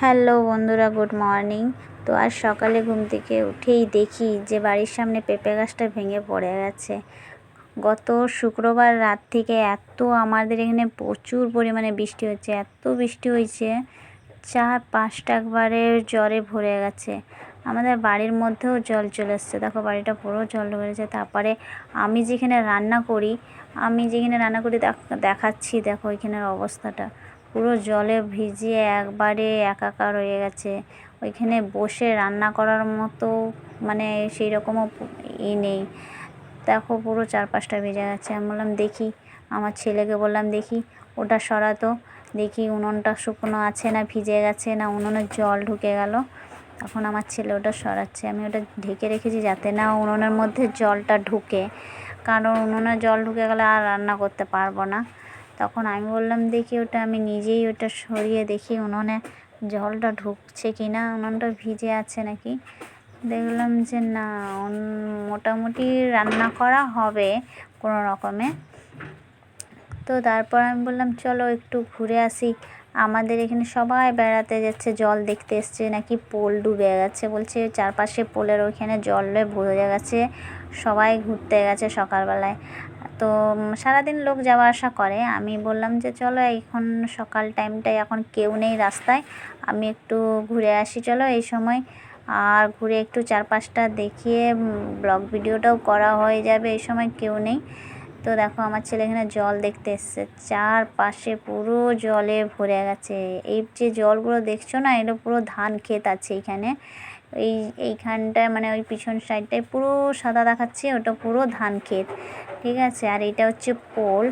Hello বন্ধুরা, good morning. তো আজ সকালে ঘুম থেকে উঠেই দেখি যে বাড়ির সামনে পেঁপে গাছটা ভেঙে পড়ে গেছে। গত শুক্রবার রাত থেকে এত আমাদের এখানে প্রচুর পরিমাণে বৃষ্টি হচ্ছে, এত বৃষ্টি হয়েছে, চার পাঁচটা একবারে জলে ভরে গেছে। আমাদের বাড়ির মধ্যেও জল চলে এসছে। দেখো, বাড়িটা পুরো জল গেছে। তারপরে আমি যেখানে রান্না করি, আমি যেখানে রান্না করি দেখাচ্ছি, দেখো এখানের অবস্থাটা। পুরো জলে ভিজিয়ে একবারে একাকার হয়ে গেছে। ওইখানে বসে রান্না করার মতো মানে সেই রকমও ই নেই। দেখো পুরো চারপাশটা ভেজে গেছে। আমি বললাম, দেখি। আমার ছেলেকে বললাম, দেখি। ওটা সরাতো। দেখি উনুনটা শুকনো আছে না ভিজে গেছে না উনুনের জল ঢুকে গেল। তখন আমার ছেলে ওটা সরাচ্ছে। আমি ওটা ঢেকে রেখেছি যাতে না উনুনের মধ্যে জলটা ঢুকে। কারণ উনুনে জল ঢুকে গেলে আর রান্না করতে পারব না। তখন আমি বললাম, দেখি ওটা। আমি নিজেই ওটা সরিয়ে দেখি, উনুনে জলটা ঢুকছে কি না উনুনটা ভিজে আছে নাকি? দেখলাম যে না মোটামুটি রান্না করা হবে কোনো রকমে। তো তারপর আমি বললাম, চলো একটু ঘুরে আসি। আমাদের এখানে সবাই বেড়াতে যাচ্ছে, জল দেখতে এসছে, নাকি পোল ডুবে গেছে বলছে। চারপাশে পোলের ওইখানে জলে ভরে গেছে সবাই ঘুরতে গেছে সকালবেলায়। তো সারাদিন লোক যাওয়া আসা করে। আমি বললাম যে, চলো, এখন সকাল টাইমটায় এখন কেউ নেই রাস্তায়। আমি একটু ঘুরে আসি, চলো, এই সময়। আর ঘুরে একটু চারপাশটা দেখিয়ে ব্লগ ভিডিওটাও করা হয়ে যাবে, এই সময় কেউ নেই। তো দেখো আমার ছেলে এখানে জল দেখতে এসছে। চারপাশে পুরো জলে ভরে গেছে। এই যে জলগুলো দেখছ না এটা পুরো ধান ক্ষেত আছে এইখানে এই এইখানটায় মানে ওই পিছন সাইডটায় পুরো সাদা দেখাচ্ছে, ওটা পুরো ধান ক্ষেত। ঠিক আছে? আর এটা হচ্ছে পোল।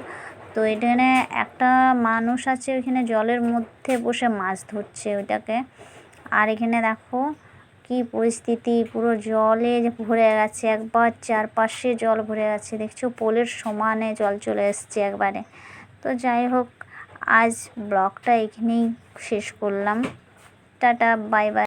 তো এখানে একটা মানুষ আছে ওইখানে জলের মধ্যে বসে মাছ ধরছে ওইটাকে। আর এখানে দেখো কি পরিস্থিতি? পুরো জলে ভরে গেছে একবার, চারপাশে জল ভরে গেছে। দেখছ, পোলের সমানে জল চলে এসছে একবারে। তো যাই হোক, আজ ব্লগটা এখানেই শেষ করলাম। Tata, bye bye.